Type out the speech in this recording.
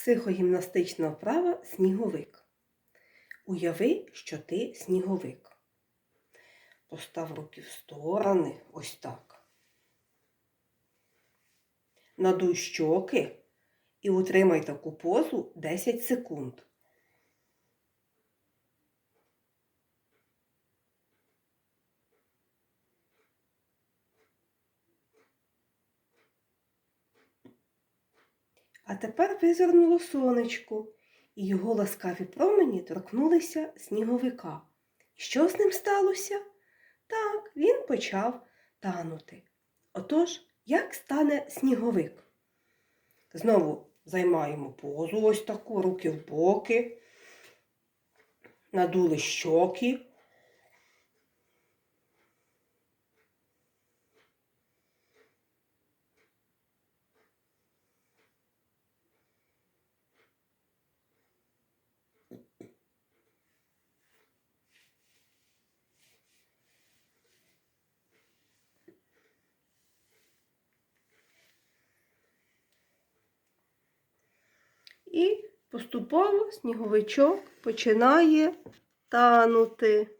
Психогімнастична вправа сніговик. Уяви, що ти сніговик. Постав руки в сторони, ось так. Надуй щоки і утримай таку позу 10 секунд. А тепер визирнуло сонечко, і його ласкаві промені торкнулися сніговика. Що з ним сталося? Так, він почав танути. Отож, як стане сніговик? Знову займаємо позу ось таку, руки в боки, надули щоки. І поступово сніговичок починає танути.